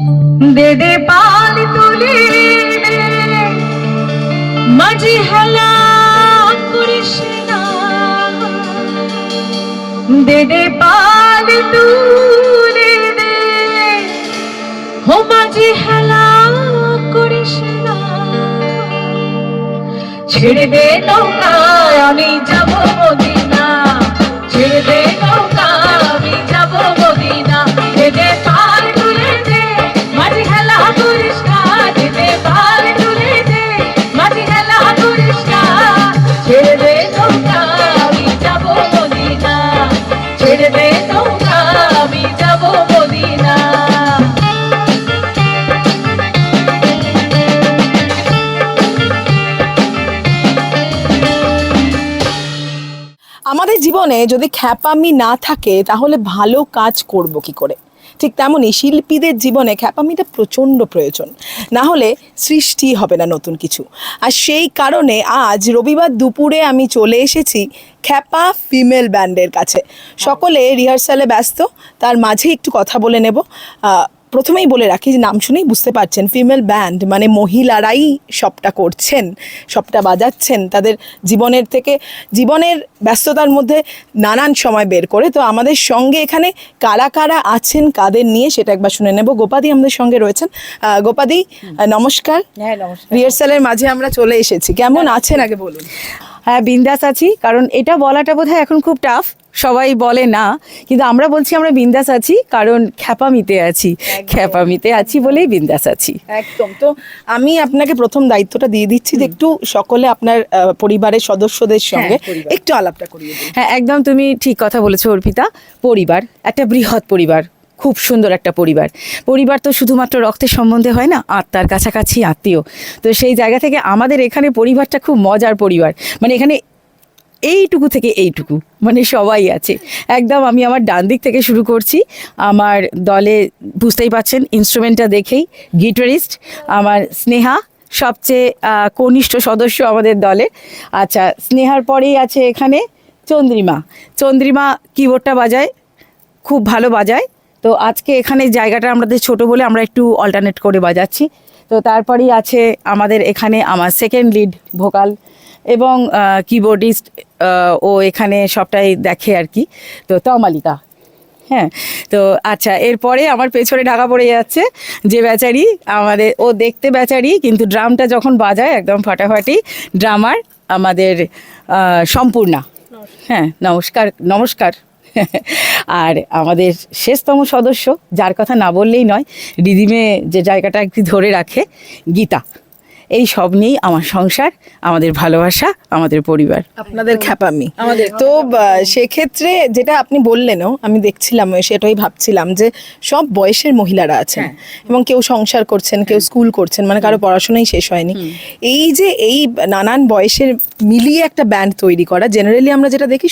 দে দে পাল তুলে মাঝি হেলা করিস না। দে দে পাল তুলে দে। হো মাঝি হেলা করিস না। ছেড়ে দে নৌকায়, আমি যাব মদিনা ছেড়ে দে আমাদের জীবনে যদি খ্যাপামি না থাকে, তাহলে ভালো কাজ করব কি করে? ঠিক তেমনই শিল্পীদের জীবনে খ্যাপামিটা প্রচণ্ড প্রয়োজন। না হলে সৃষ্টি হবে না নতুন কিছু। আর সেই কারণে আজ রবিবার দুপুরে আমি চলে এসেছি খ্যাপা ফিমেল ব্যান্ডের কাছে। সকলে রিহার্সালে ব্যস্ত, তার মাঝে একটু কথা বলে নেব। প্রথমেই বলে রাখি যে নাম শুনেই বুঝতে পারছেন ফিমেল ব্যান্ড মানে মহিলারাই সবটা করছেন সবটা বাজাচ্ছেন তাদের জীবনের থেকে জীবনের ব্যস্ততার মধ্যে নানান সময় বের করে। তো আমাদের সঙ্গে এখানে কারা কারা আছেন কাদের নিয়ে সেটা একবার শুনে নেব। গোপাদি আমাদের সঙ্গে রয়েছেন। গোপাদি হ্যাঁ নমস্কার। রিহার্সালের মাঝে আমরা চলে এসেছি। কেমন আছেন আগে বলুন? হ্যাঁ বিন্দাস আছি কারণ এটা বলাটা বোধহয় এখন খুব টাফ সবাই বলে না কিন্তু আমরা বলছি আমরা বিন্দাস আছি কারণ খ্যাপামিতে আছি। খ্যাপামিতে আছি বলেই বিন্দাস আছি। একদম। তো আমি আপনাকে প্রথম দায়িত্বটা দিয়ে দিচ্ছি যে একটু সকলে আপনার পরিবারের সদস্যদের সঙ্গে একটু আলাপটা করিয়ে হ্যাঁ একদম তুমি ঠিক কথা বলেছ অর্পিতা। পরিবার একটা বৃহৎ পরিবার খুব সুন্দর একটা পরিবার। পরিবার তো শুধুমাত্র রক্তের সম্বন্ধে হয় না আত্মার কাছাকাছি আত্মীয়। তো সেই জায়গা থেকে আমাদের এখানে পরিবারটা খুব মজার পরিবার। মানে এখানে এইটুকু থেকে এইটুকু মানে সবাই আছে। একদম আমি আমার ডান দিক থেকে শুরু করছি। আমার দলে বুঝতেই পাচ্ছেন ইনস্ট্রুমেন্টটা দেখেই গিটারিস্ট আমার স্নেহা, সবচেয়ে কনিষ্ঠ সদস্য আমাদের দলে। আচ্ছা স্নেহার পরেই আছে এখানে চন্দ্রিমা। চন্দ্রিমা কিবোর্ডটা বাজায়, খুব ভালো বাজায়। তো আজকে এখানে জায়গাটা আমাদের ছোট বলে আমরা একটু অল্টারনেট করে বাজাচ্ছি। তো তারপরেই আছে আমাদের এখানে আমার সেকেন্ড লিড ভোকাল এবং কিবোর্ডিস্ট ও এখানে সবটাই দেখে আর কি। তো তমালিকা হ্যাঁ তো আচ্ছা এরপরে আমার পেছনে ঢাকা পড়ে যাচ্ছে যে বেচারি আমাদের, ও দেখতে বেচারি, কিন্তু ড্রামটা যখন বাজায় একদম ফাটাফাটি ড্রামার আমাদের সম্পূর্ণা। হ্যাঁ নমস্কার নমস্কার। আর আমাদের শেষতম সদস্য, যার কথা না বললেই নয়, রিদিমে যে জায়গাটা একটু ধরে রাখে, গীতা। এই সব নিয়েই আমার সংসার আমাদের ভালোবাসা আমাদের পরিবার। আপনাদের খ্যাপামি। আমাদের তো সেক্ষেত্রে যেটা আপনি বললেনও আমি দেখছিলাম সেটাই ভাবছিলাম যে সব বয়সের মহিলারা আছেন এবং কেউ সংসার করছেন কেউ স্কুল করছেন মানে কারও পড়াশোনাই শেষ হয়নি। এই যে এই নানান বয়সের মিলিয়ে একটা ব্যান্ড তৈরি করা জেনারেলি আমরা যেটা দেখি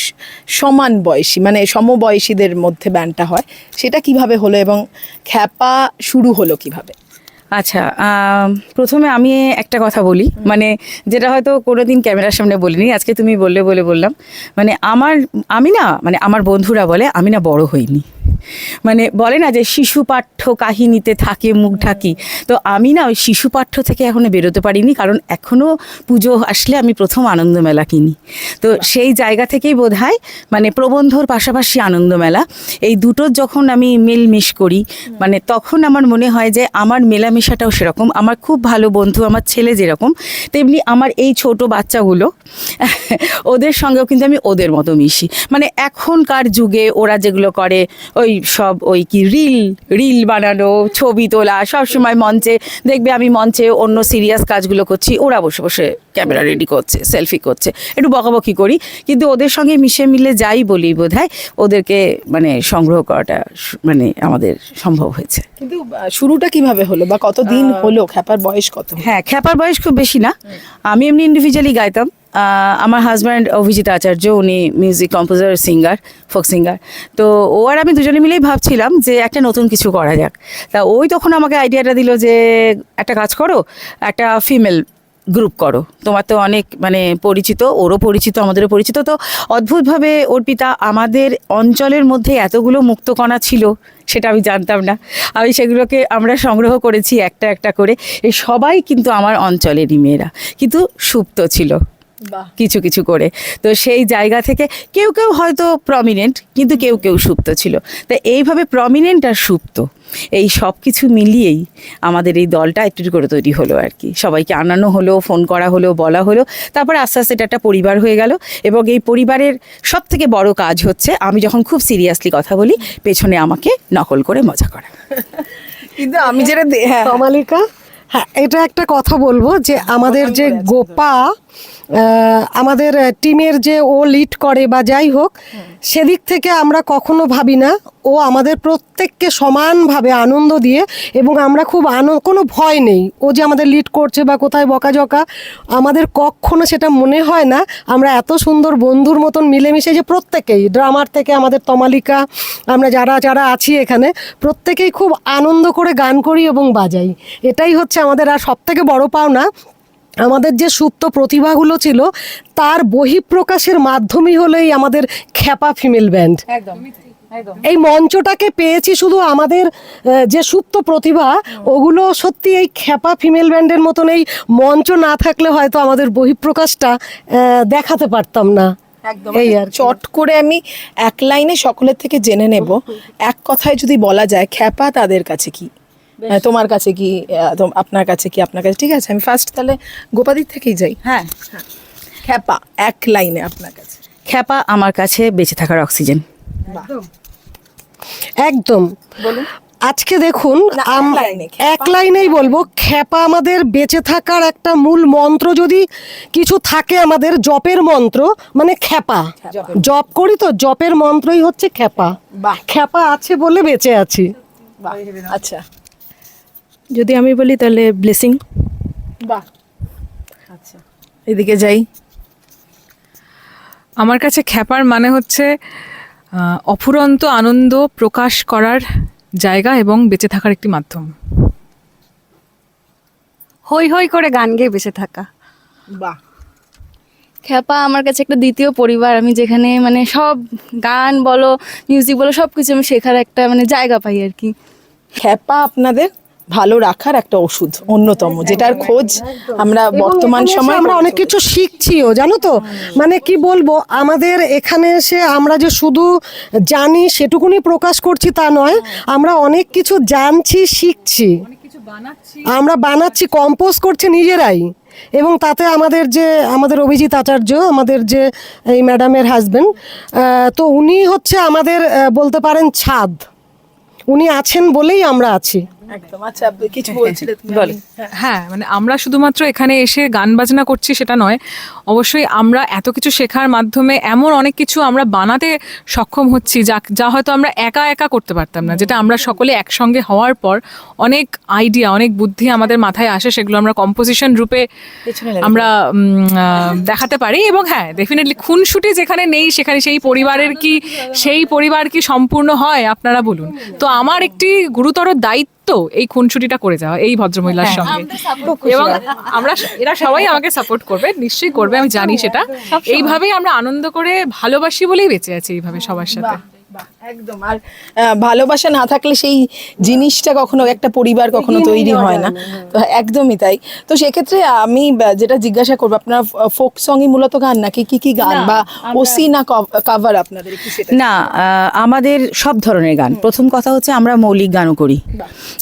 সমান বয়সী মানে সমবয়সীদের মধ্যে ব্যান্ডটা হয় সেটা কীভাবে হলো এবং খ্যাপা শুরু হলো কীভাবে? আচ্ছা প্রথমে আমি একটা কথা বলি। মানে যেটা হয়তো কোনোদিন ক্যামেরার সামনে বলিনি, আজকে তুমি বললে বলে বললাম। মানে আমার, আমি না মানে আমার বন্ধুরা বলে, আমি না বড় হইনি। মানে বলে না যে শিশু পাঠ্য কাহিনীতে থাকে, মুখ ঢাকি। তো আমি না ওই শিশু পাঠ্য থেকে এখনও বেরোতে পারিনি, কারণ এখনও পুজো আসলে আমি প্রথম আনন্দমেলা কিনি। তো সেই জায়গা থেকেই বোধ হয় মানে প্রবন্ধর পাশাপাশি আনন্দমেলা এই দুটোর যখন আমি মিলমিশ করি মানে তখন আমার মনে হয় যে আমার মেলামেশাটাও সেরকম। আমার খুব ভালো বন্ধু, আমার ছেলে যেরকম, তেমনি আমার এই ছোট বাচ্চাগুলো, ওদের সঙ্গেও কিন্তু আমি ওদের মতো মিশি। মানে এখনকার যুগে ওরা যেগুলো করে, ওই সব ওই কি রিল রিল বানানো ছবি তোলা সব সময় মঞ্চে দেখবে আমি মঞ্চে অন্য সিরিয়াস কাজগুলো করছি ওরা বসে বসে ক্যামেরা রেডি করছে সেলফি করছে একটু বকাবকি করি কিন্তু ওদের সঙ্গে মিশে মিলে যাই বলি বোধ ওদেরকে মানে সংগ্রহ করাটা মানে আমাদের সম্ভব হয়েছে। কিন্তু শুরুটা কীভাবে হলো বা কতদিন হলো? খ্যাপার বয়স কত? হ্যাঁ খ্যাপার বয়স খুব বেশি না। আমি এমনি ইন্ডিভিজুয়ালি গাইতাম। আমার হাজব্যান্ড অভিজিৎ আচার্য, উনি music composer singer folk singer তো ও আর আমি দুজনে মিলেই ভাবছিলাম যে একটা নতুন কিছু করা যাক। তা ওই তখন আমাকে আইডিয়াটা দিল যে, একটা কাজ করো, একটা ফিমেল গ্রুপ করো। তোমার তো অনেক মানে পরিচিত, ওরও পরিচিত, আমাদেরও পরিচিত। তো অদ্ভুতভাবে অর্পিতা আমাদের অঞ্চলের মধ্যে এতগুলো মুক্তকণা ছিল, সেটা আমি জানতাম না। আমি সেগুলোকে আমরা সংগ্রহ করেছি একটা একটা করে। এই সবাই কিন্তু আমার অঞ্চলেরই মেয়েরা। কিন্তু সুপ্ত ছিল। কিছু কিছু করে। তো সেই জায়গা থেকে কেউ কেউ হয়তো প্রমিনেন্ট কিন্তু কেউ কেউ সুপ্ত ছিল। তা এইভাবে প্রমিনেন্ট আর সুপ্ত এই সব কিছু মিলিয়েই আমাদের এই দলটা একটু করে তৈরি হলো আর কি। সবাইকে আনানো হলো ফোন করা হলো বলা হলো তারপর আস্তে আস্তে এটা একটা পরিবার হয়ে গেল এবং এই পরিবারের সব থেকে বড় কাজ হচ্ছে আমি যখন খুব সিরিয়াসলি কথা বলি পেছনে আমাকে নকল করে মজা করা। কিন্তু আমি যেটা হ্যাঁ। হ্যাঁ এটা একটা কথা বলব যে আমাদের যে গোপা আমাদের টিমের যে ও লিড করে বা যাই হোক, সেদিক থেকে আমরা কখনো ভাবি না। ও আমাদের প্রত্যেককে সমানভাবে আনন্দ দিয়ে এবং আমরা খুব আনন্দ, কোনো ভয় নেই। ও যে আমাদের লিড করছে বা কোথায় বকাঝকা, আমাদের কখনো সেটা মনে হয় না। আমরা এত সুন্দর বন্ধুর মতন মিলেমিশে যে প্রত্যেকেই ড্রামার থেকে আমাদের তমালিকা, আমরা যারা যারা আছি এখানে, প্রত্যেকেই খুব আনন্দ করে গান করি এবং বাজাই। এটাই হচ্ছে আমাদের আর সব থেকে বড় পাওনা। আমাদের যে সুপ্ত প্রতিভাগুলো ছিল তার বহিঃপ্রকাশের মাধ্যমই হলো এই আমাদের খ্যাপা ফিমেল ব্যান্ড। একদম এই মঞ্চটাকে পেয়েছি শুধু আমাদের যে সুপ্ত প্রতিভা ওগুলো সত্যি এই খ্যাপা ফিমেল ব্যান্ডের মতন এই মঞ্চ না থাকলে হয়তো আমাদের বহিঃপ্রকাশটা দেখাতে পারতাম না। একদম। এই আর চট করে আমি এক লাইনে সকলের থেকে জেনে নেব। এক কথায় যদি বলা যায় খ্যাপা তাদের কাছে কি? তোমার কাছে কি আপনার কাছে কি আপনার কাছে ঠিক আছে আমি ফার্স্ট তাহলে গোপাদির থেকেই যাই। হ্যাঁ। খ্যাপা এক লাইনে আপনার কাছে। খ্যাপা আমার কাছে বেঁচে থাকার অক্সিজেন। একদম। বলুন। আজকে দেখুন এক লাইনেই বলব খ্যাপা আমাদের বেঁচে থাকার একটা মূল মন্ত্র যদি কিছু থাকে আমাদের জপের মন্ত্র মানে খ্যাপা। জপ করি তো জপের মন্ত্রই হচ্ছে খ্যাপা। বাহ। খ্যাপা আছে বলে বেঁচে আছি। আচ্ছা। যদি আমি বলি তাহলে ব্লেসিং বাহ। আচ্ছা। এদিকে যাই। আমার কাছে খ্যাপার মানে হচ্ছে অফুরন্ত আনন্দ প্রকাশ করার জায়গা এবং বেঁচে থাকার একটি মাধ্যম। হই হই করে গান গেয়ে বেঁচে থাকা। বাহ। খ্যাপা আমার কাছে একটা দ্বিতীয় পরিবার। আমি যেখানে মানে সব গান বলো মিউজিক বলো সব কিছু আমি শেখার একটা মানে জায়গা পাই আর কি। খ্যাপা আপনাদের? ভালো রাখার একটা ওষুধ অন্যতম যেটার খোঁজ আমরা বর্তমান সময় আমরা অনেক কিছু শিখছিও জানো তো? মানে কি বলব আমাদের এখানে এসে আমরা যে শুধু জানি সেটুকুনি প্রকাশ করছি তা নয় আমরা অনেক কিছু জানছি শিখছি। আমরা বানাচ্ছি কম্পোজ করছি নিজেরাই। এবং তাতে আমাদের যে আমাদের অভিজিৎ আচার্য আমাদের যে এই ম্যাডামের হাজবেন্ড তো উনি হচ্ছে আমাদের বলতে পারেন ছাদ। উনি আছেন বলেই আমরা আছি। একদম। আচ্ছা কিছু তুমি, হ্যাঁ মানে আমরা শুধুমাত্র এখানে এসে গান বাজনা করছি সেটা নয় অবশ্যই আমরা এত কিছু শেখার মাধ্যমে এমন অনেক কিছু আমরা বানাতে সক্ষম হচ্ছি যা যা হয়তো আমরা একা একা করতে পারতাম না যেটা আমরা সকলে একসঙ্গে হওয়ার পর অনেক আইডিয়া অনেক বুদ্ধি আমাদের মাথায় আসে সেগুলো আমরা কম্পোজিশন রূপে আমরা দেখাতে পারি এবং হ্যাঁ ডেফিনেটলি খুনসুটি যেখানে নেই সেখানে সেই পরিবারের কি সেই পরিবার কি সম্পূর্ণ হয় আপনারা বলুন। তো আমার একটি গুরুতর দায়িত্ব এই খুনসুটিটা করে যাওয়া এই ভদ্রমহিলার সঙ্গে। এবং আমরা এরা সবাই আমাকে সাপোর্ট করবে নিশ্চয়ই করবে আমি জানি সেটা। এইভাবেই আমরা আনন্দ করে ভালোবাসি বলেই বেঁচে আছি এইভাবে সবার সাথে। একদম। আর ভালোবাসা না থাকলে সেই জিনিসটা কখনো একটা পরিবার কখনো তৈরি হয় না তো একদমই তাই। তো সেক্ষেত্রে আমি যেটা জিজ্ঞাসা করব আপনার ফোক সঙ্গই মূলত গান নাকি কি কি গান বা ওসি না কাভার আপনাদের না আমাদের সব ধরনের গান। প্রথম কথা হচ্ছে আমরা মৌলিক গানও করি।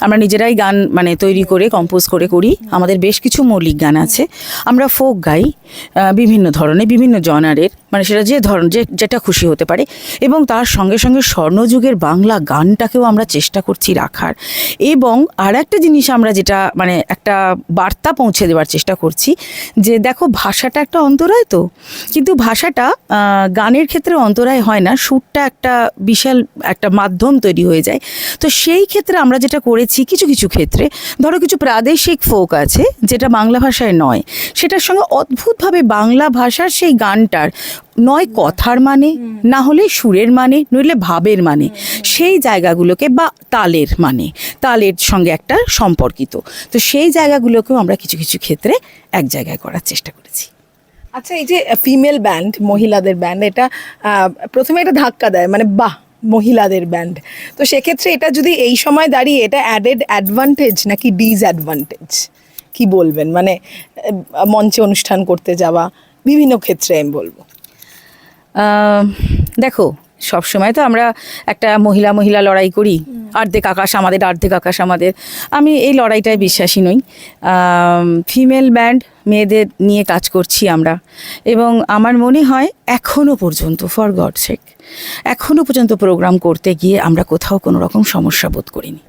আমরা নিজেরাই গান মানে তৈরি করে কম্পোজ করে করি। আমাদের বেশ কিছু মৌলিক গান আছে। আমরা ফোক গাই বিভিন্ন ধরনের বিভিন্ন জনারের মানে সেটা যে ধরন যে যেটা খুশি হতে পারে। এবং তার সঙ্গে সঙ্গে স্বর্ণযুগের বাংলা গানটাকেও আমরা চেষ্টা করছি রাখার। এবং আর একটা জিনিস আমরা যেটা মানে একটা বার্তা পৌঁছে দেওয়ার চেষ্টা করছি, যে দেখো ভাষাটা একটা অন্তরায় তো। কিন্তু ভাষাটা গানের ক্ষেত্রে অন্তরায় হয় না, সুরটা একটা বিশাল একটা মাধ্যম তৈরি হয়ে যায়। তো সেই ক্ষেত্রে আমরা যেটা করেছি কিছু কিছু ক্ষেত্রে, ধরো কিছু প্রাদেশিক ফোক আছে, যেটা বাংলা ভাষায় নয়, সেটার সঙ্গে অদ্ভুতভাবে বাংলা ভাষার সেই গানটার নয় কথার মানে না হলে সুরের মানে নইলে ভাবের মানে। সেই জায়গাগুলোকে বা তালের মানে তালের সঙ্গে একটা সম্পর্কিত। তো সেই জায়গাগুলোকেও আমরা কিছু কিছু ক্ষেত্রে এক জায়গায় করার চেষ্টা করেছি। আচ্ছা এই যে ফিমেল ব্যান্ড মহিলাদের ব্যান্ড এটা প্রথমে এটা ধাক্কা দেয় মানে বাহ মহিলাদের ব্যান্ড। তো সেক্ষেত্রে এটা যদি এই সময় দাঁড়িয়ে এটা অ্যাডেড অ্যাডভান্টেজ নাকি ডিসঅ্যাডভান্টেজ কি বলবেন? মানে মঞ্চে অনুষ্ঠান করতে যাওয়া বিভিন্ন ক্ষেত্রে আমি বলব। দেখো সব সময় তো আমরা একটা মহিলা মহিলা লড়াই করি। অর্ধেক আকাশ আমাদের অর্ধেক আকাশ আমাদের। আমি এই লড়াইটায় বিশ্বাসী নই। ফিমেল ব্যান্ড মেয়েদের নিয়ে কাজ করছি আমরা। এবং আমার মনে হয় এখনও পর্যন্ত ফর গড সেক এখনও পর্যন্ত প্রোগ্রাম করতে গিয়ে আমরা কোথাও কোনো রকম সমস্যা বোধ করিনি।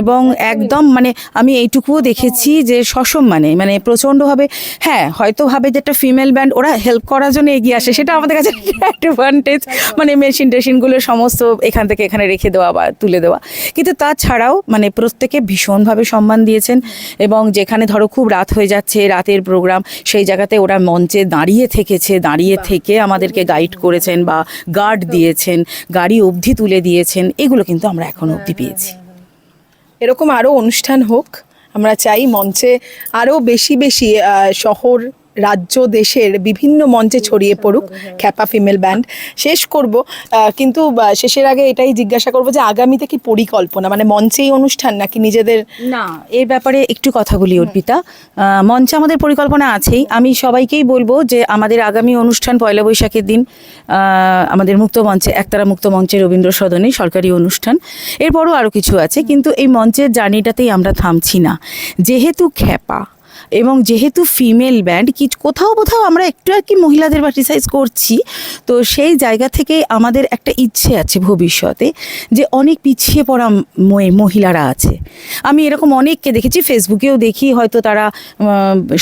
এবং একদম মানে আমি এইটুকুও দেখেছি যে সসম্মানে মানে প্রচণ্ডভাবে হ্যাঁ হয়তো ভাবে যে একটা ফিমেল ব্যান্ড ওরা হেল্প করার জন্য এগিয়ে আসে, সেটা আমাদের কাছে অ্যাডভান্টেজ মানে মেশিন টেশিনগুলো সমস্ত এখান থেকে এখানে রেখে দেওয়া বা তুলে দেওয়া। কিন্তু তাছাড়াও মানে প্রত্যেকে ভীষণভাবে সম্মান দিয়েছেন এবং যেখানে ধরো খুব রাত হয়ে যাচ্ছে রাতের প্রোগ্রাম সেই জায়গাতে ওরা মঞ্চে দাঁড়িয়ে থেকেছে দাঁড়িয়ে থেকে আমাদেরকে গাইড করেছেন বা গার্ড দিয়েছেন গাড়ি অবধি তুলে দিয়েছেন এগুলো কিন্তু আমরা এখনও অবধি পেয়েছি। এরকম আরও অনুষ্ঠান হোক আমরা চাই মঞ্চে আরও বেশি বেশি শহর রাজ্য, দেশের বিভিন্ন মঞ্চে ছড়িয়ে পড়ুক, খ্যাপা ফিমেল ব্যান্ড। শেষ করব কিন্তু শেষের আগে এটাই জিজ্ঞাসা করব যে আগামীতে কি পরিকল্পনা মানে মঞ্চেই অনুষ্ঠান নাকি নিজেদের? না, এর ব্যাপারে একটু কথা বলি, অর্পিতা। মঞ্চে আমাদের পরিকল্পনা আছেই। আমি সবাইকেই বলব যে আমাদের আগামী অনুষ্ঠান পয়লা বৈশাখের দিন আমাদের মুক্ত মঞ্চে, একতারা মুক্ত মঞ্চে রবীন্দ্র সদনে সরকারি অনুষ্ঠান। এরপরও আরও কিছু আছে, কিন্তু এই মঞ্চের জার্নিটাতেই আমরা থামছি না। যেহেতু খ্যাপা এবং যেহেতু ফিমেল ব্যান্ড কি কোথাও কোথাও আমরা একটু আর কি মহিলাদের বাটিসাইজ করছি, তো সেই জায়গা থেকে আমাদের একটা ইচ্ছে আছে ভবিষ্যতে যে অনেক পিছিয়ে পড়া মহিলারা আছে। আমি এরকম অনেককে দেখেছি ফেসবুকেও দেখি, হয়তো তারা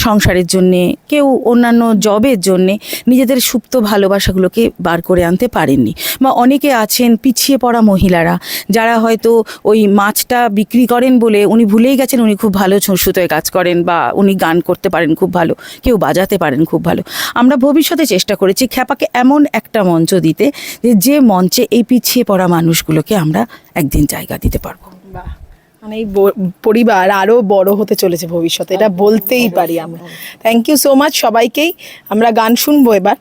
সংসারের জন্যে, কেউ অন্যান্য জবের জন্যে নিজেদের সুপ্ত ভালোবাসাগুলোকে বার করে আনতে পারেননি। বা অনেকে আছেন পিছিয়ে পড়া মহিলারা, যারা হয়তো ওই মাছটা বিক্রি করেন বলে উনি ভুলেই গেছেন, উনি খুব ভালো সুতোয় কাজ করেন বা উনি গান করতে পারেন খুব ভালো কেউ বাজাতে পারেন খুব ভালো। আমরা ভবিষ্যতে চেষ্টা করেছি খ্যাপাকে এমন একটা মঞ্চ দিতে যে যে মঞ্চে এই পিছিয়ে পড়া মানুষগুলোকে আমরা একদিন জায়গা দিতে পারব। বাহ মানে এই পরিবার আরও বড় হতে চলেছে ভবিষ্যতে এটা বলতেই পারি আমরা। থ্যাংক ইউ সো মাচ সবাইকেই। আমরা গান শুনব এবার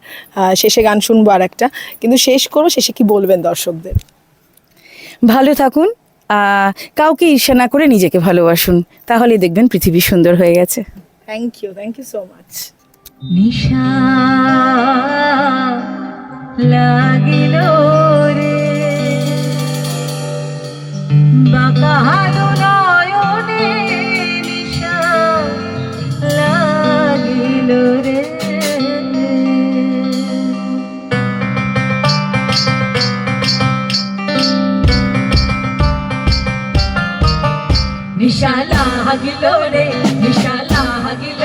শেষে গান শুনব আর একটা কিন্তু শেষ করো শেষে কি বলবেন দর্শকদের? ভালো থাকুন কাউকে ঈর্ষা না করে নিজেকে ভালোবাসুন। তাহলে দেখবেন পৃথিবী সুন্দর হয়ে গেছে। Thank you thank you so much নিশা লাগিল রে। নিশা লাগিল রে নিশা লাগিল